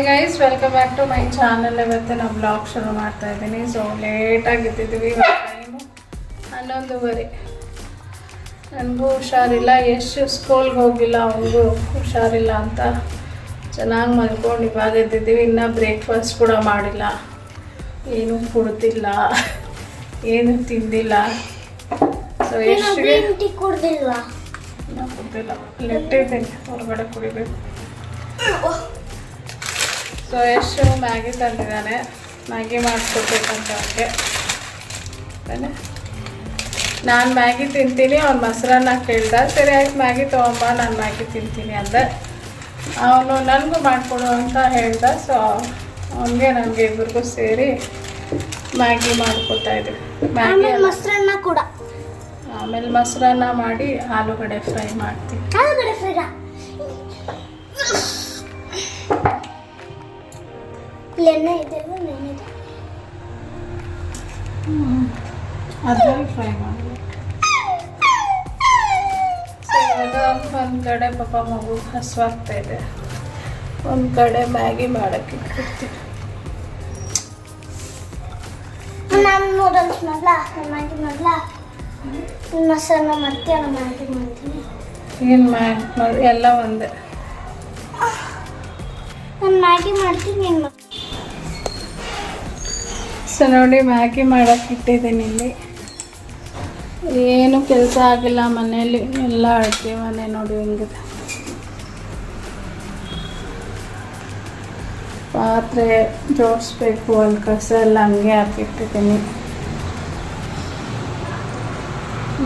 Hi guys welcome back to my channel ಇವತ್ತು ನಾವು blog ಶುರು ಮಾಡ್ತಾ ಇದ್ದೀನಿ. ಸೊ ಲೇಟಾಗಿ ಎದ್ದಿದ್ದೀವಿ ಟೈಮು ಹನ್ನೊಂದುವರೆ ನನಗೂ ಹುಷಾರಿಲ್ಲ. ಎಷ್ಟು ಸ್ಕೂಲ್ಗೆ ಹೋಗಿಲ್ಲ. ಅವನಿಗೂ ಹುಷಾರಿಲ್ಲ ಅಂತ ಚೆನ್ನಾಗಿ ಮಲ್ಕೊಂಡು ಇವಾಗ ಎದ್ದಿದ್ದೀವಿ. ಇನ್ನೂ ಬ್ರೇಕ್ಫಾಸ್ಟ್ ಕೂಡ ಮಾಡಿಲ್ಲ. ಏನೂ ಕುಡ್ತಿಲ್ಲ ಏನು ತಿಂದಿಲ್ಲ. ಸೊ ಎಷ್ಟು ಕುಡ್ದಿಲ್ಲ ಇನ್ನೂ ಕುಡ್ದಿಲ್ಲ. ಲೆಟ್ಟಿದ್ದೀನಿ ಹೊರಗಡೆ ಕುಡಿಬೇಕು. ಸೊ ಎಷ್ಟು ಮ್ಯಾಗಿ ತಂದಿದ್ದಾನೆ. ಮ್ಯಾಗಿ ಮಾಡಿಸ್ಕೊಡ್ಬೇಕಂತ ಅವನಿಗೆ. ನಾನು ಮ್ಯಾಗಿ ತಿಂತೀನಿ ಅವ್ನು ಮೊಸರನ್ನ ಕೇಳ್ದ. ಸರಿ ಆಯ್ತು ಮ್ಯಾಗಿ ತೊಗೊಂಬ ನಾನು ಮ್ಯಾಗಿ ತಿಂತೀನಿ ಅಂದೆ. ಅವನು ನನಗೂ ಮಾಡಿಕೊಡು ಅಂತ ಹೇಳ್ದ. ಸೊ ಅವನಿಗೆ ನನಗೆ ಇಬ್ಬರಿಗೂ ಸೇರಿ ಮ್ಯಾಗಿ ಮಾಡ್ಕೊತಾ ಇದ್ವಿ. ಮ್ಯಾಗಿ. ಮೊಸರನ್ನ ಕೂಡ. ಆಮೇಲೆ ಮೊಸರನ್ನ ಮಾಡಿ ಆಲೂಗಡ್ಡೆ ಫ್ರೈ ಮಾಡ್ತೀನಿ. ಆಲೂಗಡ್ಡೆ ಫ್ರೈಡ ಎಣ್ಣೆ ನೆನೆದು ಅದ್ರಲ್ಲಿ ಫ್ರೈ ಮಾಡಿ. ಒಂದು ಕಡೆ ಪಾಪ ಮಗು ಹಸುವಾಗ್ತಾ ಇದೆ. ಒಂದು ಕಡೆ ಮ್ಯಾಗಿ ಮಾಡೋಕ್ಕೆ ಇಟ್ಬಿಡ್ತೀನಿ ನಾನು ನೂಡಲ್ಸ್ ಮಾಡಲಾ? ಮ್ಯಾಗಿ ಮಾಡಲಾ? ಮತ್ತೆ ಮ್ಯಾಗಿ ಮಾಡ್ತೀನಿ. ಏನು ಮ್ಯಾಗಿ ಎಲ್ಲ ಒಂದೇ. ನಾನು ಮ್ಯಾಗಿ ಮಾಡ್ತೀನಿ ಸೊ ನೋಡಿ ಮ್ಯಾಗಿ ಮಾಡೋಕ್ಕೆ ಇಟ್ಟಿದ್ದೀನಿ ಇಲ್ಲಿ. ಏನು ಕೆಲಸ ಆಗಿಲ್ಲ ಮನೆಯಲ್ಲಿ ಎಲ್ಲ ಅಡುಗೆ ಮನೆ ನೋಡಿ ಹೆಂಗಿದೆ. ಪಾತ್ರೆ ಜೋಡಿಸ್ಬೇಕು, ಅಲ್ಲಿ ಕಸ ಎಲ್ಲ ಹಂಗೆ ಹಾಕಿಟ್ಟಿದ್ದೀನಿ.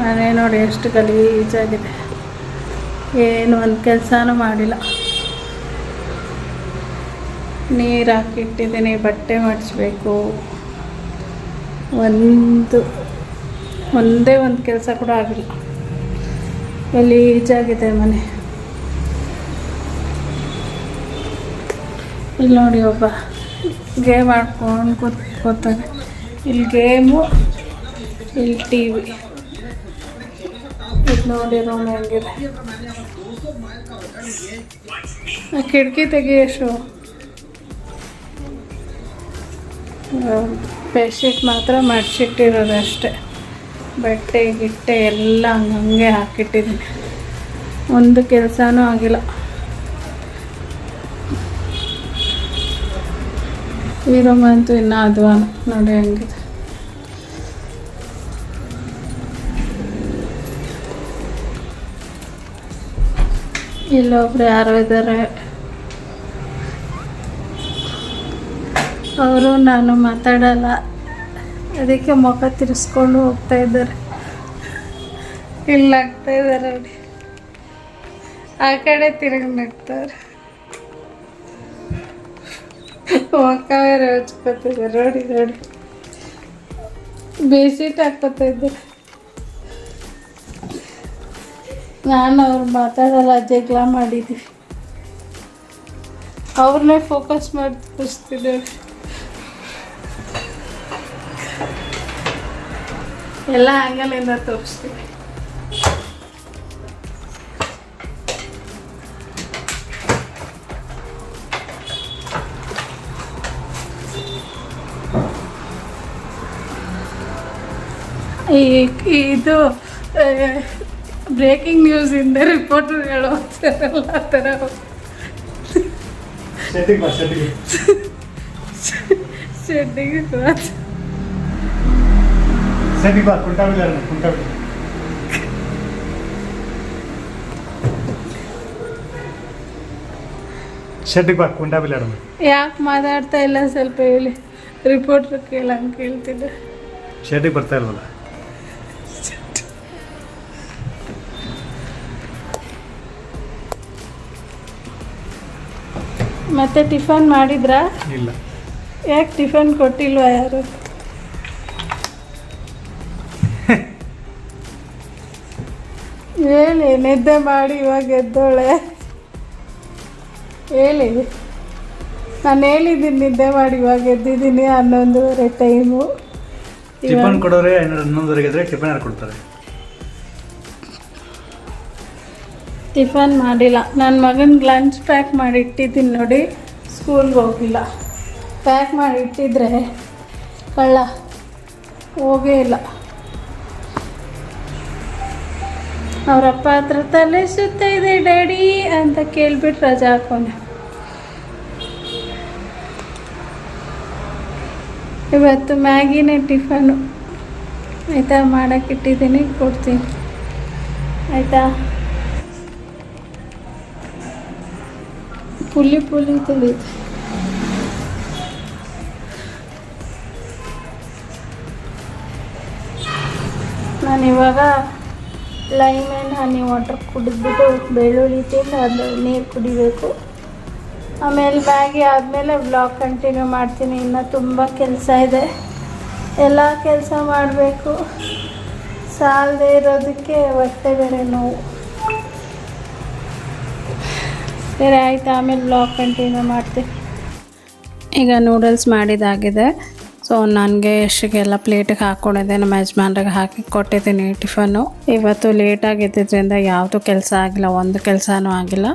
ಮನೆ ನೋಡಿ ಎಷ್ಟು ಗಲೀಜಾಗಿದೆ. ಏನು ಒಂದು ಕೆಲಸನೂ ಮಾಡಿಲ್ಲ. ನೀರು ಹಾಕಿಟ್ಟಿದ್ದೀನಿ, ಬಟ್ಟೆ ಮಡಿಸ್ಬೇಕು. ಒಂದು, ಒಂದೇ ಒಂದು ಕೆಲಸ ಕೂಡ ಆಗಿಲ್ಲ. ಗಲೀಜಾಗಿದೆ ಮನೆ? ಇಲ್ಲಿ ನೋಡಿ ಒಬ್ಬ ಗೇಮ್ ಆಡ್ಕೊಂಡು ಕೂತ್ಕೋತಾನೆ ಇಲ್ಲಿ ಗೇಮು, ಇಲ್ಲಿ ಟಿ ವಿ ಇದು ನೋಡಿ ರೂಮ್ ಹೆಂಗಿದೆ. ಕಿಟಕಿ ತೆಗಿಯಷ್ಟು ಬೆಡ್ಶೀಟ್ ಮಾತ್ರ ಮಡ್ಚಿಟ್ಟಿರೋದು ಅಷ್ಟೇ. ಬಟ್ಟೆ, ಗಿಟ್ಟೆ ಎಲ್ಲ ಹಂಗಂಗೆ ಹಾಕಿಟ್ಟಿದ್ದೀನಿ. ಒಂದು ಕೆಲಸನೂ ಆಗಿಲ್ಲ. ಈ ಮಂತು ಇನ್ನೂ ಅದ್ವಾನ ನೋಡಿ ಹಂಗಿದೆ. ಇಲ್ಲೊಬ್ರು ಯಾರೋ ಇದ್ದಾರೆ. ಅವರು ನಾನು ಮಾತಾಡಲ್ಲ. ಅದಕ್ಕೆ ಮುಖ ತಿರ್ಸ್ಕೊಂಡು ಹೋಗ್ತಾ ಇದ್ದಾರೆ. ಇಲ್ಲಾಗ್ತಾ ಇದ್ದಾರೆ ನೋಡಿ. ಆ ಕಡೆ ತಿರುಗಿ ನಗ್ತಾರೆ. ಮುಖ ಬೇರೆ ನೋಡಿ ನೋಡಿ. ಬೇಸಿಟ್ ಹಾಕೋತಾ ಇದ್ದಾರೆ. ನಾನು ಅವ್ರು ಮಾತಾಡಲ್ಲ, ಜಗಳ ಮಾಡಿದ್ದೀವಿ ಅವ್ರನ್ನೇ ಫೋಕಸ್ ಮಾಡಿ ತೋರಿಸ್ತಿದ್ದೇವೆ ಎಲ್ಲ ಆ್ಯಂಗಲಿಂದ ತೋರಿಸ್ತೀವಿ ಈ ಇದು ಬ್ರೇಕಿಂಗ್ ನ್ಯೂಸ್ ಇಂದ ರಿಪೋರ್ಟರ್ಗಳು ಹೋಗ್ತಾರಲ್ಲ ಆ ಥರ ಸೆಟ್ಟಿಂಗ್ ಬಾ ಸೆಟ್ಟಿಂಗ್ ಶೆಡ್ಡಿಗೆ ಕೂತ್ ಸೆಟ್ಟಿಂಗ್ ಬಾ ಕುಂಟಾ ಬಿಲ್ಲ ಕುಂಟಾ ಬಿಲ್ಲ ಶೆಟ್ಟಿಗೆ ಬಾ ಕುಂಟಾ ಬಿಲ್ಲ ಯಾಕೆ ಮಾತಾಡ್ತಾ ಇಲ್ಲ ಸ್ವಲ್ಪ ಹೇಳಿ. ರಿಪೋರ್ಟ್ರ್ ಕೇಳಂಗೆ ಕೇಳ್ತಿದ್ದೆ. ಶೆಟ್ಟಿಗೆ ಬರ್ತಾ ಇಲ್ವಲ್ಲ? ಮತ್ತೆ ಟಿಫನ್ ಮಾಡಿದ್ರಾ? ಇಲ್ಲ. ಯಾಕೆ ಟಿಫನ್ ಕೊಟ್ಟಿಲ್ವಾ ಯಾರು? ಹೇಳಿ ನಿದ್ದೆ ಮಾಡಿ ಇವಾಗ ಎದ್ದೋಳೆ. ಹೇಳಿ. ನಾನು ಹೇಳಿದ್ದೀನಿ ನಿದ್ದೆ ಮಾಡಿ ಇವಾಗ ಎದ್ದಿದ್ದೀನಿ ಹನ್ನೊಂದುವರೆ ಟೈಮು ಟಿಫನ್ ಕೊಡೋರೆ ಹನ್ನೊಂದುವರೆಗೆ ಇದ್ರೆ ಟಿಫನ್ ಯಾರು ಕೊಡ್ತಾರೆ? ಟಿಫನ್ ಮಾಡಿಲ್ಲ. ನನ್ನ ಮಗನಿಗೆ ಲಂಚ್ ಪ್ಯಾಕ್ ಮಾಡಿ ಇಟ್ಟಿದ್ದೀನಿ ನೋಡಿ ಸ್ಕೂಲ್ಗೆ ಹೋಗಿಲ್ಲ. ಪ್ಯಾಕ್ ಮಾಡಿ ಇಟ್ಟಿದ್ರೆ ಕಳ್ಳ ಹೋಗೇ ಇಲ್ಲ. ಅವರಪ್ಪ ಹತ್ರ ತಲೆ ಸುತ್ತ ಇದೆ, ಡ್ಯಾಡಿ ಅಂತ ಕೇಳ್ಬಿಟ್ಟು ರಜಾ ಹಾಕೊಂಡೆ. ಇವತ್ತು ಮ್ಯಾಗಿನೇ ಟಿಫನು. ಆಯಿತಾ ಮಾಡೋಕ್ಕಿಟ್ಟಿದ್ದೀನಿ ಕೊಡ್ತೀನಿ. ಆಯಿತಾ? ಪುಲಿ ಪುಲಿ ನಾನು ಇವಾಗ ಆ್ಯಂಡ್ ಹನಿ ವಾಟರ್ ಕುಡಿದ್ಬಿಟ್ಟು ಬೆಳ್ಳುಳ್ಳಿ ತಿಂದು ಅದು ನೀರು ಕುಡಿಬೇಕು. ಆಮೇಲೆ ಮ್ಯಾಗಿ ಆದಮೇಲೆ ಬ್ಲಾಗ್ ಕಂಟಿನ್ಯೂ ಮಾಡ್ತೀನಿ. ಇನ್ನು ತುಂಬ ಕೆಲಸ ಇದೆ. ಎಲ್ಲ ಕೆಲಸ ಮಾಡಬೇಕು. ಸಾಲದೆ ಇರೋದಕ್ಕೆ ಹೊಟ್ಟೆ ಬೇರೆ ನೋವು. ಬೇರೆ ಆಯ್ತು. ಆಮೇಲೆ ಬ್ಲಾಗ್ ಕಂಟಿನ್ಯೂ ಮಾಡ್ತೀನಿ. ಈಗ ನೂಡಲ್ಸ್ ಮಾಡಿದಾಗಿದೆ. ಸೊ ನನಗೆ ಎಷ್ಟಿಗೆಲ್ಲ ಪ್ಲೇಟಿಗೆ ಹಾಕ್ಕೊಂಡಿದ್ದೆ, ನಮ್ಮ ಯಜಮಾನ್ರಿಗೆ ಹಾಕಿ ಕೊಟ್ಟಿದ್ದೀನಿ ಟಿಫನ್ನು. ಇವತ್ತು ಲೇಟಾಗಿ ಇದ್ದಿದ್ದರಿಂದ ಯಾವುದೂ ಕೆಲಸ ಆಗಿಲ್ಲ, ಒಂದು ಕೆಲಸನೂ ಆಗಿಲ್ಲ.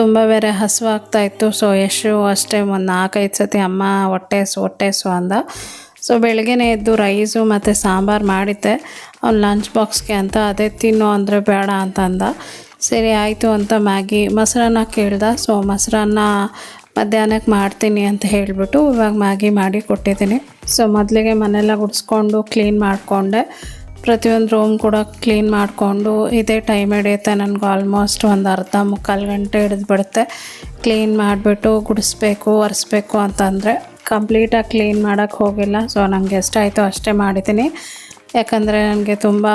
ತುಂಬ ಬೇರೆ ಹಸುವಾಗ್ತಾ ಇತ್ತು. ಸೊ ಎಷ್ಟು ಅಷ್ಟೇ ಒಂದು ನಾಲ್ಕೈದು ಸತಿ, ಅಮ್ಮ, ಹೊಟ್ಟೆಸು ಹೊಟ್ಟೆಸು ಅಂದ. ಸೊ ಬೆಳಗ್ಗೆನೇ ಎದ್ದು ರೈಸು ಮತ್ತು ಸಾಂಬಾರು ಮಾಡಿದ್ದೆ. ಅವ್ನು ಲಂಚ್ ಬಾಕ್ಸ್ಗೆ ಅಂತ, ಅದೇ ತಿನ್ನು ಅಂದರೆ ಬೇಡ ಅಂತ ಅಂದ. ಸರಿ, ಆಯಿತು ಅಂತ ಮ್ಯಾಗಿ ಮೊಸರನ್ನ ಕೇಳ್ದ. ಸೊ ಮೊಸರನ್ನ ಮಧ್ಯಾಹ್ನಕ್ಕೆ ಮಾಡ್ತೀನಿ ಅಂತ ಹೇಳಿಬಿಟ್ಟು ಇವಾಗ ಮ್ಯಾಗಿ ಮಾಡಿ ಕೊಟ್ಟಿದ್ದೀನಿ. ಸೊ ಮೊದಲಿಗೆ ಮನೆಲ್ಲ ಗುಡಿಸ್ಕೊಂಡು ಕ್ಲೀನ್ ಮಾಡಿಕೊಂಡೆ. ಪ್ರತಿಯೊಂದು ರೂಮ್ ಕೂಡ ಕ್ಲೀನ್ ಮಾಡಿಕೊಂಡು ಇದೇ ಟೈಮ್ ಹಿಡಿಯುತ್ತೆ ನನಗೆ ಆಲ್ಮೋಸ್ಟ್ ಒಂದು ಅರ್ಧ ಮುಕ್ಕಾಲು ಗಂಟೆ ಹಿಡಿದು ಬಿಡುತ್ತೆ ಕ್ಲೀನ್ ಮಾಡಿಬಿಟ್ಟು ಗುಡಿಸ್ಬೇಕು, ಒರೆಸ್ಬೇಕು ಅಂತಂದರೆ ಕಂಪ್ಲೀಟಾಗಿ ಕ್ಲೀನ್ ಮಾಡೋಕ್ಕೆ ಹೋಗಿಲ್ಲ. ಸೊ ನನಗೆ ಎಷ್ಟಾಯಿತು ಅಷ್ಟೇ ಮಾಡಿದ್ದೀನಿ. ಯಾಕಂದರೆ ನನಗೆ ತುಂಬ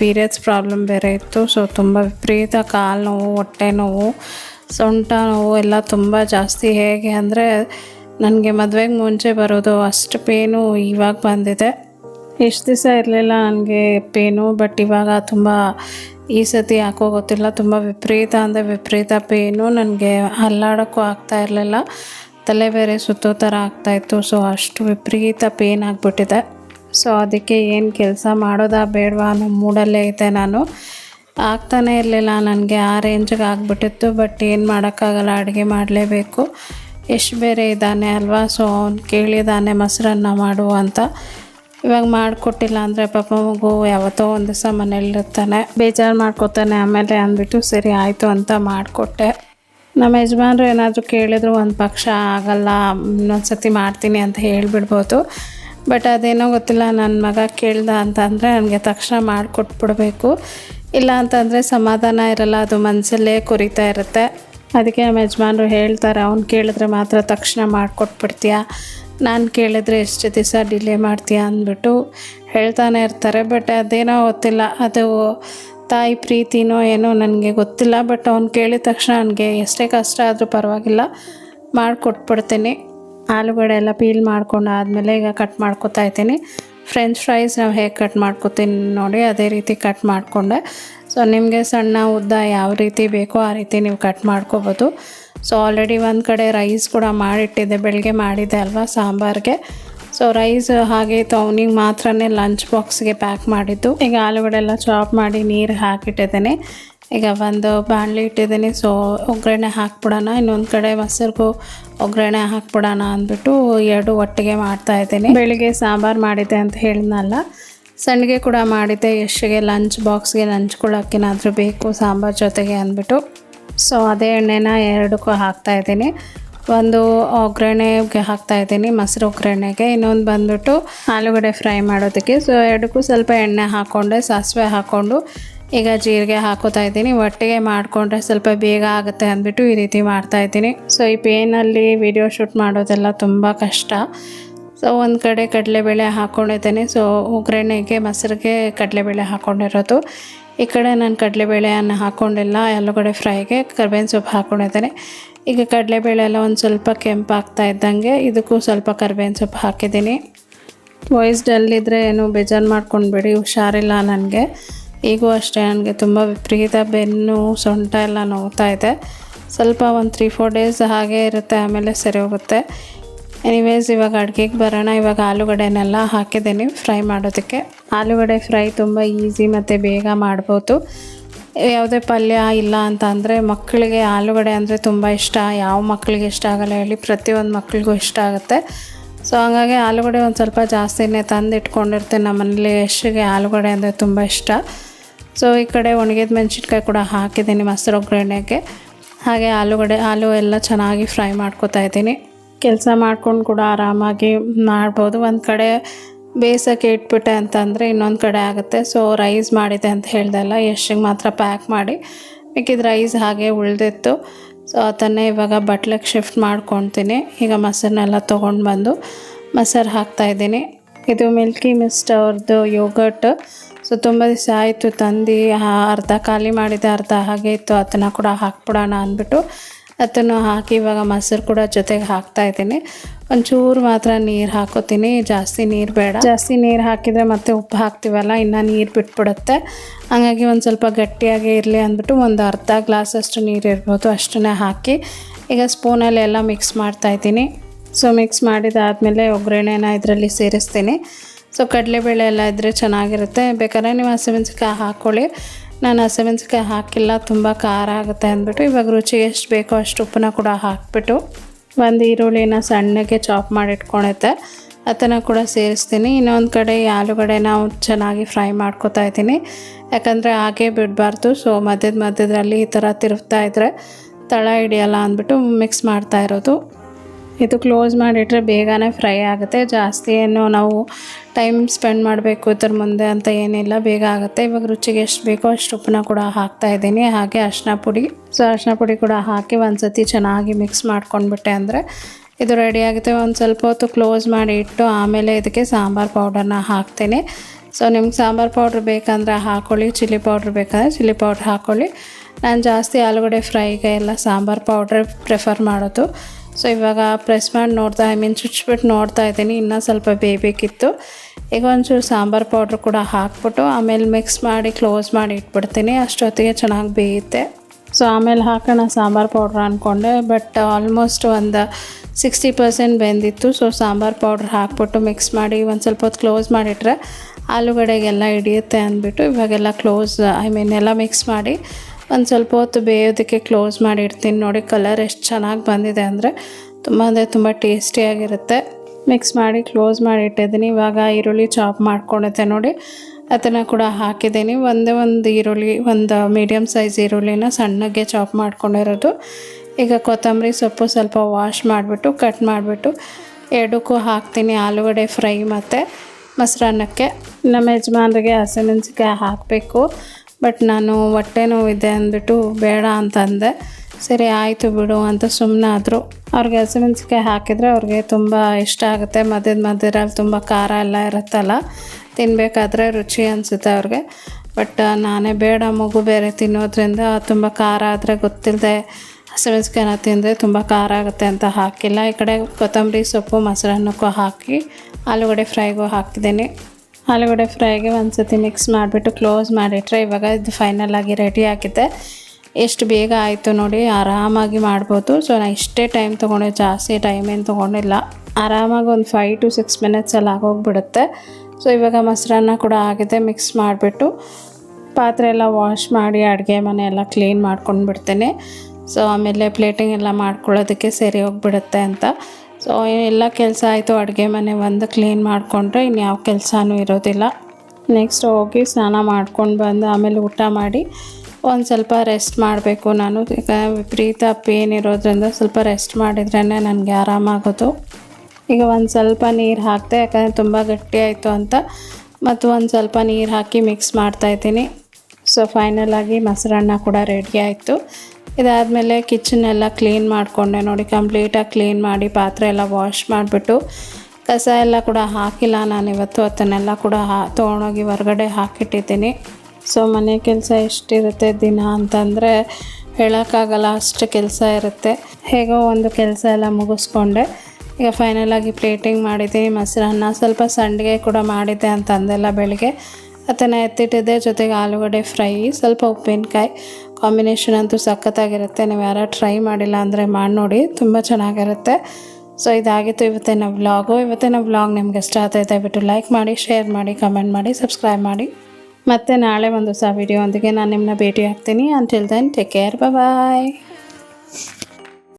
ಪೀರಿಯಡ್ಸ್ ಪ್ರಾಬ್ಲಮ್ ಬೇರೆ ಇತ್ತು. ಸೊ ತುಂಬ ವಿಪರೀತ ಕಾಲು ನೋವು, ಹೊಟ್ಟೆ ನೋವು. ಸೊಂಟ ನೋವು ಎಲ್ಲ ತುಂಬ ಜಾಸ್ತಿ. ಹೇಗೆ ಅಂದರೆ ನನಗೆ ಮದುವೆಗೆ ಮುಂಚೆ ಬರೋದು ಅಷ್ಟು ಪೇನು ಇವಾಗ ಬಂದಿದೆ. ಎಷ್ಟು ದಿವಸ ಇರಲಿಲ್ಲ ನನಗೆ ಪೇನು, ಬಟ್ ಇವಾಗ ತುಂಬ ಈ ಸತಿ ಯಾಕೋ ಗೊತ್ತಿಲ್ಲ, ತುಂಬ ವಿಪರೀತ ಅಂದರೆ ವಿಪರೀತ ಪೇನು. ನನಗೆ ಅಲ್ಲಾಡೋಕ್ಕೂ ಆಗ್ತಾ ಇರಲಿಲ್ಲ. ತಲೆ ಬೇರೆ ಸುತ್ತೋ ಥರ ಆಗ್ತಾಯಿತ್ತು ಸೊ ಅಷ್ಟು ವಿಪರೀತ ಪೇನ್ ಆಗಿಬಿಟ್ಟಿದೆ. ಸೊ ಅದಕ್ಕೆ ಏನು ಕೆಲಸ ಮಾಡೋದಾ ಬೇಡವಾ ಅನ್ನೋ ಮೂಡಲ್ಲೇ ಇದೆ ನಾನು. ಆಗ್ತಾನೇ ಇರಲಿಲ್ಲ, ನನಗೆ ಆ ರೇಂಜಿಗೆ ಆಗಿಬಿಟ್ಟಿತ್ತು ಬಟ್ ಏನು ಮಾಡೋಕ್ಕಾಗಲ್ಲ, ಅಡುಗೆ ಮಾಡಲೇಬೇಕು. ಎಷ್ಟು ಬೇರೆ ಇದ್ದಾನೆ ಅಲ್ವಾ ಸೊ ಅವ್ನು ಕೇಳಿದ್ದಾನೆ ಮೊಸರನ್ನ ಮಾಡು ಅಂತ. ಇವಾಗ ಮಾಡಿಕೊಟ್ಟಿಲ್ಲ ಅಂದರೆ ಪಾಪ ಮಗು ಯಾವತ್ತೋ ಒಂದು ದಿವಸ ಮನೇಲಿರ್ತಾನೆ ಬೇಜಾರು ಮಾಡ್ಕೊತಾನೆ ಆಮೇಲೆ ಅಂದ್ಬಿಟ್ಟು ಸರಿ ಆಯಿತು ಅಂತ ಮಾಡಿಕೊಟ್ಟೆ. ನಮ್ಮ ಯಜಮಾನರು ಏನಾದರೂ ಕೇಳಿದ್ರು, ಒಂದು ಪಕ್ಷ ಆಗಲ್ಲ ಇನ್ನೊಂದು ಸತಿ ಮಾಡ್ತೀನಿ ಅಂತ ಹೇಳಿಬಿಡ್ಬೋದು. ಬಟ್ ಅದೇನೋ ಗೊತ್ತಿಲ್ಲ ನನ್ನ ಮಗ ಕೇಳ್ದ ಅಂತಂದರೆ ನನಗೆ ತಕ್ಷಣ ಮಾಡಿಕೊಟ್ಬಿಡ್ಬೇಕು. ಇಲ್ಲ ಅಂತಂದರೆ ಸಮಾಧಾನ ಇರಲ್ಲ, ಅದು ಮನಸ್ಸಲ್ಲೇ ಕುರಿತಾ ಇರುತ್ತೆ. ಅದಕ್ಕೆ ನಮ್ಮ ಯಜಮಾನ್ರು ಹೇಳ್ತಾರೆ, ಅವ್ನು ಕೇಳಿದ್ರೆ ಮಾತ್ರ ತಕ್ಷಣ ಮಾಡಿಕೊಟ್ಬಿಡ್ತೀಯ. ನಾನು ಕೇಳಿದ್ರೆ ಎಷ್ಟು ದಿವಸ ಡಿಲೇ ಮಾಡ್ತೀಯ ಅಂದ್ಬಿಟ್ಟು ಹೇಳ್ತಾನೆ ಇರ್ತಾರೆ. ಬಟ್ ಅದೇನೋ ಗೊತ್ತಿಲ್ಲ, ಅದು ತಾಯಿ ಪ್ರೀತಿನೋ ಏನೋ ನನಗೆ ಗೊತ್ತಿಲ್ಲ. ಬಟ್ ಅವ್ನು ಕೇಳಿದ ತಕ್ಷಣ ನನಗೆ ಎಷ್ಟೇ ಕಷ್ಟ ಆದರೂ ಪರವಾಗಿಲ್ಲ, ಮಾಡಿಕೊಟ್ಬಿಡ್ತೀನಿ. ಆಲೂಗಡೆ ಎಲ್ಲ ಪೀಲ್ ಮಾಡ್ಕೊಂಡು ಆದಮೇಲೆ ಈಗ ಕಟ್ ಮಾಡ್ಕೊತಾ ಇದ್ದೀನಿ. ಫ್ರೆಂಚ್ ಫ್ರೈಸ್ ನಾವು ಹೇಗೆ ಕಟ್ ಮಾಡ್ಕೊತೀನಿ ನೋಡಿ, ಅದೇ ರೀತಿ ಕಟ್ ಮಾಡಿಕೊಂಡೆ. ಸೊ ನಿಮಗೆ ಸಣ್ಣ ಉದ್ದ ಯಾವ ರೀತಿ ಬೇಕೋ ಆ ರೀತಿ ನೀವು ಕಟ್ ಮಾಡ್ಕೋಬೋದು. ಸೊ ಆಲ್ರೆಡಿ ಒಂದು ಕಡೆ ರೈಸ್ ಕೂಡ ಮಾಡಿಟ್ಟಿದ್ದೆ ಬೆಳಗ್ಗೆ ಮಾಡಿದ್ದೆ ಅಲ್ವಾ ಸಾಂಬಾರಿಗೆ. ಸೊ ರೈಸ್ ಹಾಗೆ ಅವನಿಗೆ ಮಾತ್ರನೇ ಲಂಚ್ ಬಾಕ್ಸ್ಗೆ ಪ್ಯಾಕ್ ಮಾಡಿದ್ದು. ಈಗ ಆಲೂಗಡೆ ಎಲ್ಲ ಚಾಪ್ ಮಾಡಿ ನೀರು ಹಾಕಿಟ್ಟಿದ್ದೇನೆ. ಈಗ ಒಂದು ಬಾಣಲಿ ಇಟ್ಟಿದ್ದೀನಿ. ಸೊ ಒಗ್ಗರಣೆ ಹಾಕ್ಬಿಡೋಣ. ಇನ್ನೊಂದು ಕಡೆ ಮೊಸರಿಗೂ ಒಗ್ಗರಣೆ ಹಾಕ್ಬಿಡೋಣ ಅಂದ್ಬಿಟ್ಟು ಎರಡು ಒಟ್ಟಿಗೆ ಮಾಡ್ತಾ ಇದ್ದೀನಿ. ಬೆಳಿಗ್ಗೆ ಸಾಂಬಾರು ಮಾಡಿದ್ದೆ ಅಂತ ಹೇಳಿದ್ನಲ್ಲ. ಸಂಡಿಗೆ ಕೂಡ ಮಾಡಿದ್ದೆ. ಎಷ್ಟಿಗೆ ಲಂಚ್ ಬಾಕ್ಸ್ಗೆ ಲಂಚ್ಕೊಳ್ಳೋಕ್ಕೇನಾದರೂ ಬೇಕು, ಸಾಂಬಾರು ಜೊತೆಗೆ ಅಂದ್ಬಿಟ್ಟು. ಸೊ ಅದೇ ಎಣ್ಣೆನ ಎರಡಕ್ಕೂ ಹಾಕ್ತಾ ಇದ್ದೀನಿ. ಒಂದು ಒಗ್ಗರಣೆಗೆ ಹಾಕ್ತಾ ಇದ್ದೀನಿ, ಮೊಸರು ಒಗ್ಗರಣೆಗೆ. ಇನ್ನೊಂದು ಬಂದ್ಬಿಟ್ಟು ಆಲೂಗಡ್ಡೆ ಫ್ರೈ ಮಾಡೋದಕ್ಕೆ. ಸೊ ಎರಡಕ್ಕೂ ಸ್ವಲ್ಪ ಎಣ್ಣೆ ಹಾಕ್ಕೊಂಡೆ, ಸಾಸಿವೆ ಹಾಕ್ಕೊಂಡು ಈಗ ಜೀರಿಗೆ ಹಾಕೋತಾ ಇದ್ದೀನಿ. ಒಟ್ಟಿಗೆ ಮಾಡಿಕೊಂಡ್ರೆ ಸ್ವಲ್ಪ ಬೇಗ ಆಗುತ್ತೆ ಅಂದ್ಬಿಟ್ಟು ಈ ರೀತಿ ಮಾಡ್ತಾ ಇದ್ದೀನಿ. ಸೊ ಈ ಪೇನಲ್ಲಿ ವಿಡಿಯೋ ಶೂಟ್ ಮಾಡೋದೆಲ್ಲ ತುಂಬ ಕಷ್ಟ. ಸೊ ಒಂದು ಕಡೆ ಕಡಲೆಬೇಳೆ ಹಾಕ್ಕೊಂಡಿದ್ದೀನಿ ಸೊ ಒಗ್ಗರಣೆಗೆ, ಮೊಸರಿಗೆ ಕಡಲೆಬೇಳೆ ಹಾಕ್ಕೊಂಡಿರೋದು ಈ ಕಡೆ ನಾನು ಕಡಲೆಬೇಳೆಯನ್ನು ಹಾಕ್ಕೊಂಡಿಲ್ಲ ಆಲೂಗಡೆ ಫ್ರೈಗೆ ಕರ್ಬೇವಿನ ಸೊಪ್ಪು ಹಾಕ್ಕೊಂಡಿದ್ದೇನೆ ಈಗ ಕಡಲೆಬೇಳೆ ಎಲ್ಲ ಒಂದು ಸ್ವಲ್ಪ ಕೆಂಪಾಗ್ತಾ ಇದ್ದಂಗೆ ಇದಕ್ಕೂ ಸ್ವಲ್ಪ ಕರ್ಬೇವಿನ ಸೊಪ್ಪು ಹಾಕಿದ್ದೀನಿ. ವಾಯ್ಸ್ ಡಲ್ ಇದ್ದರೆ ಏನು ಬೇಜಾರು ಮಾಡ್ಕೊಂಡ್ಬೇಡಿ, ಹುಷಾರಿಲ್ಲ ನನಗೆ. ಈಗೂ ಅಷ್ಟೇ, ನನಗೆ ತುಂಬ ವಿಪರೀತ ಬೆನ್ನು, ಸೊಂಟ ಎಲ್ಲ ನೋವ್ತಾ ಇದೆ. ಸ್ವಲ್ಪ ಒಂದು ತ್ರೀ ಫೋರ್ ಡೇಸ್ ಹಾಗೇ ಇರುತ್ತೆ, ಆಮೇಲೆ ಸರಿ ಹೋಗುತ್ತೆ. ಎನಿವೇಸ್ ಇವಾಗ ಅಡುಗೆಗೆ ಬರೋಣ. ಇವಾಗ ಆಲೂಗಡ್ಡೆನೆಲ್ಲ ಹಾಕಿದ್ದೀನಿ, ಫ್ರೈ ಮಾಡೋದಕ್ಕೆ. ಆಲೂಗಡ್ಡೆ ಫ್ರೈ ತುಂಬ ಈಸಿ ಮತ್ತು ಬೇಗ ಮಾಡ್ಬೋದು. ಯಾವುದೇ ಪಲ್ಯ ಇಲ್ಲ ಅಂತ ಅಂದರೆ ಮಕ್ಕಳಿಗೆ ಆಲೂಗಡೆ ಅಂದರೆ ತುಂಬ ಇಷ್ಟ. ಯಾವ ಮಕ್ಕಳಿಗೆ ಇಷ್ಟ ಆಗಲ್ಲ ಹೇಳಿ ಪ್ರತಿಯೊಂದು ಮಕ್ಕಳಿಗೂ ಇಷ್ಟ ಆಗುತ್ತೆ. ಸೊ ಹಾಗಾಗಿ ಆಲೂಗಡೆ ಒಂದು ಸ್ವಲ್ಪ ಜಾಸ್ತಿನೇ ತಂದು ಇಟ್ಕೊಂಡಿರ್ತೀನಿ ನಮ್ಮ ಮನೇಲಿ ಯಶ್ಗೆ ಆಲೂಗಡೆ ಅಂದರೆ ತುಂಬ ಇಷ್ಟ. ಸೊ ಈ ಕಡೆ ಒಣಗಿದ ಮೆಣಸಿನ್ಕಾಯಿ ಕೂಡ ಹಾಕಿದ್ದೀನಿ ಮೊಸರು ಒಗ್ಗರಣೆಗೆ. ಹಾಗೆ ಆಲೂಗಡೆ ಆಲೂ ಎಲ್ಲ ಚೆನ್ನಾಗಿ ಫ್ರೈ ಮಾಡ್ಕೊತಾ ಇದ್ದೀನಿ. ಕೆಲಸ ಮಾಡ್ಕೊಂಡು ಕೂಡ ಆರಾಮಾಗಿ ಮಾಡ್ಬೋದು. ಒಂದು ಕಡೆ ಬೇಯಿಸೋಕ್ಕೆ ಇಟ್ಬಿಟ್ಟೆ ಅಂತಂದರೆ ಇನ್ನೊಂದು ಕಡೆ ಆಗುತ್ತೆ. ಸೊ ರೈಸ್ ಮಾಡಿದೆ ಅಂತ ಹೇಳ್ದಲ್ಲ ಎಷ್ಟಿಗೆ ಮಾತ್ರ ಪ್ಯಾಕ್ ಮಾಡಿ. ಮಿಕ್ಕಿದ ರೈಸ್ ಹಾಗೆ ಉಳಿದಿತ್ತು. ಸೊ ಅದನ್ನೇ ಇವಾಗ ಬಟ್ಲಕ್ಕೆ ಶಿಫ್ಟ್ ಮಾಡ್ಕೊತೀನಿ. ಈಗ ಮೊಸರನ್ನೆಲ್ಲ ತೊಗೊಂಡು ಬಂದು ಮೊಸರು ಹಾಕ್ತಾಯಿದ್ದೀನಿ ಇದು ಮಿಲ್ಕಿ ಮಿಸ್ಟ್ ಅವ್ರದ್ದು ಯೋಗರ್ಟ್ ಸೊ ತುಂಬ ದಿವಸ ಆಯಿತು ತಂದು ಅರ್ಧ ಖಾಲಿ ಮಾಡಿದೆ ಅರ್ಧ ಹಾಗೆ ಇತ್ತು. ಅದನ್ನು ಕೂಡ ಹಾಕ್ಬಿಡೋಣ ಅಂದ್ಬಿಟ್ಟು ಅದನ್ನು ಹಾಕಿ ಇವಾಗ ಮೊಸರು ಕೂಡ ಜೊತೆಗೆ ಹಾಕ್ತಾ ಇದ್ದೀನಿ. ಒಂಚೂರು ಮಾತ್ರ ನೀರು ಹಾಕೋತೀನಿ. ಜಾಸ್ತಿ ನೀರು ಬೇಡ. ಜಾಸ್ತಿ ನೀರು ಹಾಕಿದರೆ ಮತ್ತೆ ಉಪ್ಪು ಹಾಕ್ತೀವಲ್ಲ, ಇನ್ನೂ ನೀರು ಬಿಟ್ಬಿಡುತ್ತೆ. ಹಾಗಾಗಿ ಒಂದು ಸ್ವಲ್ಪ ಗಟ್ಟಿಯಾಗಿ ಇರಲಿ ಅಂದ್ಬಿಟ್ಟು ಒಂದು ಅರ್ಧ ಗ್ಲಾಸಷ್ಟು ನೀರು ಇರ್ಬೋದು, ಅಷ್ಟನ್ನೇ ಹಾಕಿ. ಈಗ ಸ್ಪೂನಲ್ಲಿ ಎಲ್ಲ ಮಿಕ್ಸ್ ಮಾಡ್ತಾ ಇದ್ದೀನಿ. ಸೊ ಮಿಕ್ಸ್ ಮಾಡಿದಾದಮೇಲೆ ಒಗ್ಗರಣೆನ ಇದರಲ್ಲಿ ಸೇರಿಸ್ತೀನಿ. ಸೊ ಕಡಲೆಬೇಳೆ ಎಲ್ಲ ಇದ್ದರೆ ಚೆನ್ನಾಗಿರುತ್ತೆ. ಬೇಕಾದ್ರೆ ನೀವು ಹಸಿಮೆಣ್ಸಿಕಾಯಿ ಹಾಕ್ಕೊಳ್ಳಿ ನಾನು ಹಸಿಮೆಣ್ಸಿಕಾಯಿ ಹಾಕಿಲ್ಲ, ತುಂಬ ಖಾರ ಆಗುತ್ತೆ ಅಂದ್ಬಿಟ್ಟು ಇವಾಗ ರುಚಿಗೆ ಎಷ್ಟು ಬೇಕೋ ಅಷ್ಟು ಉಪ್ಪನ್ನ ಕೂಡ ಹಾಕಿಬಿಟ್ಟು ಒಂದು ಈರುಳ್ಳಿನ ಸಣ್ಣಗೆ ಚಾಪ್ ಮಾಡಿ ಇಟ್ಕೊಂಡಿದ್ದೆ ಅದನ್ನು ಕೂಡ ಸೇರಿಸ್ತೀನಿ. ಇನ್ನೊಂದು ಕಡೆ ಈ ನಾವು ಚೆನ್ನಾಗಿ ಫ್ರೈ ಮಾಡ್ಕೊತಾ ಇದ್ದೀನಿ. ಯಾಕಂದರೆ ಹಾಗೆ ಬಿಡಬಾರ್ದು. ಸೊ ಮಧ್ಯದ ಮಧ್ಯದಲ್ಲಿ ಈ ಥರ ತಿರುಗ್ತಾ ಇದ್ದರೆ ತಳ ಹಿಡಿಯಲ್ಲ ಅಂದ್ಬಿಟ್ಟು ಮಿಕ್ಸ್ ಮಾಡ್ತಾ ಇರೋದು. ಇದು ಕ್ಲೋಸ್ ಮಾಡಿಟ್ರೆ ಬೇಗನೆ ಫ್ರೈ ಆಗುತ್ತೆ. ಜಾಸ್ತಿ ಏನು ನಾವು ಟೈಮ್ ಸ್ಪೆಂಡ್ ಮಾಡಬೇಕು, ಇದ್ರ ಮುಂದೆ ಅಂತ ಏನಿಲ್ಲ, ಬೇಗ ಆಗುತ್ತೆ. ಇವಾಗ ರುಚಿಗೆ ಎಷ್ಟು ಬೇಕೋ ಅಷ್ಟು ಉಪ್ಪನ್ನ ಕೂಡ ಹಾಕ್ತಾ ಇದ್ದೀನಿ. ಹಾಗೆ ಅರ್ಶಿನ ಪುಡಿ. ಸೊ ಅರ್ಶಿನ ಪುಡಿ ಕೂಡ ಹಾಕಿ ಒಂದು ಸತಿ ಚೆನ್ನಾಗಿ ಮಿಕ್ಸ್ ಮಾಡ್ಕೊಂಡ್ಬಿಟ್ಟೆ ಅಂದರೆ ಇದು ರೆಡಿ ಆಗುತ್ತೆ. ಒಂದು ಸ್ವಲ್ಪ ಹೊತ್ತು ಕ್ಲೋಸ್ ಮಾಡಿ ಇಟ್ಟು ಆಮೇಲೆ ಇದಕ್ಕೆ ಸಾಂಬಾರು ಪೌಡರ್ನ ಹಾಕ್ತೀನಿ. ಸೊ ನಿಮ್ಗೆ ಸಾಂಬಾರು ಪೌಡ್ರ್ ಬೇಕಂದ್ರೆ ಹಾಕ್ಕೊಳ್ಳಿ ಚಿಲ್ಲಿ ಪೌಡ್ರ್ ಬೇಕಂದ್ರೆ ಚಿಲ್ಲಿ ಪೌಡ್ರ್ ಹಾಕ್ಕೊಳ್ಳಿ ನಾನು ಜಾಸ್ತಿ ಆಲೂಗಡ್ಡೆ ಫ್ರೈಗೆ ಎಲ್ಲ ಸಾಂಬಾರು ಪೌಡ್ರೇ ಪ್ರಿಫರ್ ಮಾಡೋದು. ಸೊ ಇವಾಗ ಪ್ರೆಸ್ ಮಾಡಿ ನೋಡ್ತಾ ಐ ಮೀನ್ ಚುಚ್ಬಿಟ್ಟು ನೋಡ್ತಾ ಇದ್ದೀನಿ. ಇನ್ನೂ ಸ್ವಲ್ಪ ಬೇಯಬೇಕಿತ್ತು. ಈಗ ಒಂಚೂರು ಸಾಂಬಾರು ಪೌಡ್ರ್ ಕೂಡ ಹಾಕ್ಬಿಟ್ಟು, ಆಮೇಲೆ ಮಿಕ್ಸ್ ಮಾಡಿ ಕ್ಲೋಸ್ ಮಾಡಿ ಇಟ್ಬಿಡ್ತೀನಿ. ಅಷ್ಟೊತ್ತಿಗೆ ಚೆನ್ನಾಗಿ ಬೇಯುತ್ತೆ. ಸೊ ಆಮೇಲೆ ಹಾಕೋಣ ಸಾಂಬಾರು ಪೌಡ್ರ್ ಅಂದ್ಕೊಂಡೆ ಬಟ್ ಆಲ್ಮೋಸ್ಟ್ ಒಂದು ಸಿಕ್ಸ್ಟಿ ಪರ್ಸೆಂಟ್ ಬೆಂದಿತ್ತು. ಸೊ ಸಾಂಬಾರು ಪೌಡ್ರ್ ಹಾಕ್ಬಿಟ್ಟು ಮಿಕ್ಸ್ ಮಾಡಿ, ಒಂದು ಸ್ವಲ್ಪ ಹೊತ್ತು ಕ್ಲೋಸ್ ಮಾಡಿಟ್ರೆ ಆಲೂಗಡೆಗೆಲ್ಲ ಹಿಡಿಯುತ್ತೆ ಅಂದ್ಬಿಟ್ಟು, ಇವಾಗೆಲ್ಲ ಕ್ಲೋಸ್ ಐ ಮೀನ್ ಎಲ್ಲ ಮಿಕ್ಸ್ ಮಾಡಿ ಒಂದು ಸ್ವಲ್ಪ ಹೊತ್ತು ಬೇಯೋದಕ್ಕೆ ಕ್ಲೋಸ್ ಮಾಡಿಡ್ತೀನಿ ನೋಡಿ ಕಲರ್ ಎಷ್ಟು ಚೆನ್ನಾಗಿ ಬಂದಿದೆ ಅಂದರೆ ತುಂಬ ಅಂದರೆ ತುಂಬ ಟೇಸ್ಟಿಯಾಗಿರುತ್ತೆ ಮಿಕ್ಸ್ ಮಾಡಿ ಕ್ಲೋಸ್ ಮಾಡಿ ಇಟ್ಟಿದ್ದೀನಿ. ಇವಾಗ ಈರುಳ್ಳಿ ಚಾಪ್ ಮಾಡ್ಕೊಂಡಿದ್ದೆ ನೋಡಿ. ಅದನ್ನು ಕೂಡ ಹಾಕಿದ್ದೀನಿ. ಒಂದೇ ಒಂದು ಈರುಳ್ಳಿ, ಒಂದು ಮೀಡಿಯಮ್ ಸೈಜ್ ಈರುಳ್ಳಿನ ಸಣ್ಣಗೆ ಚಾಪ್ ಮಾಡ್ಕೊಂಡಿರೋದು. ಈಗ ಕೊತ್ತಂಬರಿ ಸೊಪ್ಪು ಸ್ವಲ್ಪ ವಾಶ್ ಮಾಡಿಬಿಟ್ಟು ಕಟ್ ಮಾಡಿಬಿಟ್ಟು ಎರಡಕ್ಕೂ ಹಾಕ್ತೀನಿ. ಆಲೂಗಡೆ ಫ್ರೈ ಮತ್ತು ಮೊಸರನ್ನಕ್ಕೆ. ನಮ್ಮ ಯಜಮಾನ್ರಿಗೆ ಹಸಿಮೆಣ್ಸಿಕಾಯಿ ಹಾಕಬೇಕು. ಬಟ್ ನಾನು ಹೊಟ್ಟೆ ನೋವಿದೆ ಅಂದ್ಬಿಟ್ಟು ಬೇಡ ಅಂತಂದೆ. ಸರಿ, ಆಯಿತು ಬಿಡು ಅಂತ ಸುಮ್ಮನೆ ಆದರು. ಅವ್ರಿಗೆ ಹಸಿಮೆಣಸಿಕಾಯಿ ಹಾಕಿದರೆ ಅವ್ರಿಗೆ ತುಂಬ ಇಷ್ಟ ಆಗುತ್ತೆ. ಮಧ್ಯದ ಮಧ್ಯದಲ್ಲಿ ತುಂಬ ಖಾರ ಎಲ್ಲ ಇರುತ್ತಲ್ಲ ತಿನ್ನಬೇಕಾದ್ರೆ ರುಚಿ ಅನಿಸುತ್ತೆ ಅವ್ರಿಗೆ. ಬಟ್ ನಾನೇ ಬೇಡ, ಮಗು ಬೇರೆ ತಿನ್ನೋದ್ರಿಂದ ತುಂಬ ಖಾರ ಆದರೆ ಗೊತ್ತಿಲ್ಲದೆ ಹಸಿಮೆಣ್ಸಿಕಾಯಿನ ತಿಂದರೆ ತುಂಬ ಖಾರ ಆಗುತ್ತೆ ಅಂತ ಹಾಕಿಲ್ಲ. ಈ ಕಡೆ ಕೊತ್ತಂಬರಿ ಸೊಪ್ಪು, ಮೊಸರನ್ನಕ್ಕೂ ಹಾಕಿ ಆಲೂಗಡೆ ಫ್ರೈಗೂ ಹಾಕಿದ್ದೀನಿ. ಆಲೂಗಡ್ಡೆ ಫ್ರೈಗೆ ಒಂದು ಸತಿ ಮಿಕ್ಸ್ ಮಾಡಿಬಿಟ್ಟು ಕ್ಲೋಸ್ ಮಾಡಿಟ್ರೆ ಇವಾಗ ಇದು ಫೈನಲ್ ಆಗಿ ರೆಡಿ ಆಗಿದೆ. ಎಷ್ಟು ಬೇಗ ಆಯಿತು ನೋಡಿ ಆರಾಮಾಗಿ ಮಾಡ್ಬೋದು. ಸೊ ನಾನು ಇಷ್ಟೇ ಟೈಮ್ ತೊಗೊಂಡೆ, ಜಾಸ್ತಿ ಟೈಮ್ ಏನು ತೊಗೊಂಡಿಲ್ಲ. ಆರಾಮಾಗಿ ಒಂದು ಫೈವ್ ಟು ಸಿಕ್ಸ್ ಮಿನಿಟ್ಸಲ್ಲಿ ಆಗೋಗ್ಬಿಡುತ್ತೆ. ಸೊ ಇವಾಗ ಮೊಸರನ್ನ ಕೂಡ ಆಗಿದೆ ಮಿಕ್ಸ್ ಮಾಡಿಬಿಟ್ಟು ಪಾತ್ರೆ ಎಲ್ಲ ವಾಶ್ ಮಾಡಿ ಅಡುಗೆ ಮನೆ ಎಲ್ಲ ಕ್ಲೀನ್ ಮಾಡ್ಕೊಂಡು ಬಿಡ್ತೇನೆ ಸೊ ಆಮೇಲೆ ಪ್ಲೇಟಿಂಗ್ ಎಲ್ಲ ಮಾಡ್ಕೊಳ್ಳೋದಕ್ಕೆ ಸರಿ ಹೋಗ್ಬಿಡುತ್ತೆ ಅಂತ. ಸೊ ಎಲ್ಲ ಕೆಲಸ ಆಯಿತು, ಅಡುಗೆ ಮನೆ ಒಂದು ಕ್ಲೀನ್ ಮಾಡಿಕೊಂಡ್ರೆ ಇನ್ಯಾವ ಕೆಲಸನೂ ಇರೋದಿಲ್ಲ. ನೆಕ್ಸ್ಟ್ ಹೋಗಿ ಸ್ನಾನ ಮಾಡ್ಕೊಂಡು ಬಂದು ಆಮೇಲೆ ಊಟ ಮಾಡಿ ಒಂದು ಸ್ವಲ್ಪ ರೆಸ್ಟ್ ಮಾಡಬೇಕು ನಾನು. ವಿಪರೀತ ಪೇನ್ ಇರೋದ್ರಿಂದ ಸ್ವಲ್ಪ ರೆಸ್ಟ್ ಮಾಡಿದ್ರೇ ನನಗೆ ಆರಾಮಾಗೋದು. ಈಗ ಒಂದು ಸ್ವಲ್ಪ ನೀರು ಹಾಕಿದೆ, ಯಾಕಂದರೆ ತುಂಬ ಗಟ್ಟಿ ಆಯಿತು ಅಂತ, ಮತ್ತು ಒಂದು ಸ್ವಲ್ಪ ನೀರು ಹಾಕಿ ಮಿಕ್ಸ್ ಮಾಡ್ತಾಯಿದ್ದೀನಿ ಸೊ ಫೈನಲ್ ಆಗಿ ಮೊಸರನ್ನ ಕೂಡ ರೆಡಿ ಆಯಿತು. ಇದಾದಮೇಲೆ ಕಿಚನ್ ಎಲ್ಲ ಕ್ಲೀನ್ ಮಾಡಿಕೊಂಡೆ ನೋಡಿ ಕಂಪ್ಲೀಟಾಗಿ ಕ್ಲೀನ್ ಮಾಡಿ ಪಾತ್ರೆ ಎಲ್ಲ ವಾಶ್ ಮಾಡಿಬಿಟ್ಟು ಕಸ ಎಲ್ಲ ಕೂಡ ಹಾಕಿಲ್ಲ ನಾನು ಇವತ್ತು, ಅದನ್ನೆಲ್ಲ ಕೂಡ ಹಾ, ತೊಗೊಂಡೋಗಿ ಹೊರಗಡೆ ಹಾಕಿಟ್ಟಿದ್ದೀನಿ. ಸೊ ಮನೆ ಕೆಲಸ ಎಷ್ಟಿರುತ್ತೆ ದಿನ ಅಂತಂದರೆ ಹೇಳೋಕ್ಕಾಗಲ್ಲ, ಅಷ್ಟು ಕೆಲಸ ಇರುತ್ತೆ. ಹೇಗೋ ಒಂದು ಕೆಲಸ ಎಲ್ಲ ಮುಗಿಸ್ಕೊಂಡೆ. ಈಗ ಫೈನಲಾಗಿ ಪ್ಲೇಟಿಂಗ್ ಮಾಡಿದ್ದೀನಿ ಮೊಸರನ್ನ ಸ್ವಲ್ಪ ಸಂಡಿಗೆ ಕೂಡ ಮಾಡಿದ್ದೆ ಅಂತ ಅಂದೆಲ್ಲ ಬೆಳಿಗ್ಗೆ. ಅದನ್ನು ಎತ್ತಿಟ್ಟಿದ್ದೆ, ಜೊತೆಗೆ ಆಲೂಗಡ್ಡೆ ಫ್ರೈ, ಸ್ವಲ್ಪ ಉಪ್ಪಿನಕಾಯಿ. ಕಾಂಬಿನೇಷನ್ ಅಂತೂ ಸಖತ್ತಾಗಿರುತ್ತೆ. ನೀವು ಯಾರು ಟ್ರೈ ಮಾಡಿಲ್ಲ ಅಂದರೆ ಮಾಡಿ ನೋಡಿ, ತುಂಬ ಚೆನ್ನಾಗಿರುತ್ತೆ. ಸೊ ಇದಾಗಿತ್ತು ಇವತ್ತಿನ ವ್ಲಾಗು. ಇವತ್ತಿನ ವ್ಲಾಗ್ ನಿಮ್ಗೆ ಇಷ್ಟ ಆಗ್ತೈತೆ ದಯವಿಟ್ಟು ಲೈಕ್ ಮಾಡಿ ಶೇರ್ ಮಾಡಿ ಕಮೆಂಟ್ ಮಾಡಿ ಸಬ್ಸ್ಕ್ರೈಬ್ ಮಾಡಿ. ಮತ್ತು ನಾಳೆ ಒಂದು ಹೊಸ ವಿಡಿಯೋ ಒಂದಿಗೆ ನಾನು ನಿಮ್ಮನ್ನ ಭೇಟಿ ಆಗ್ತೀನಿ until then take care bye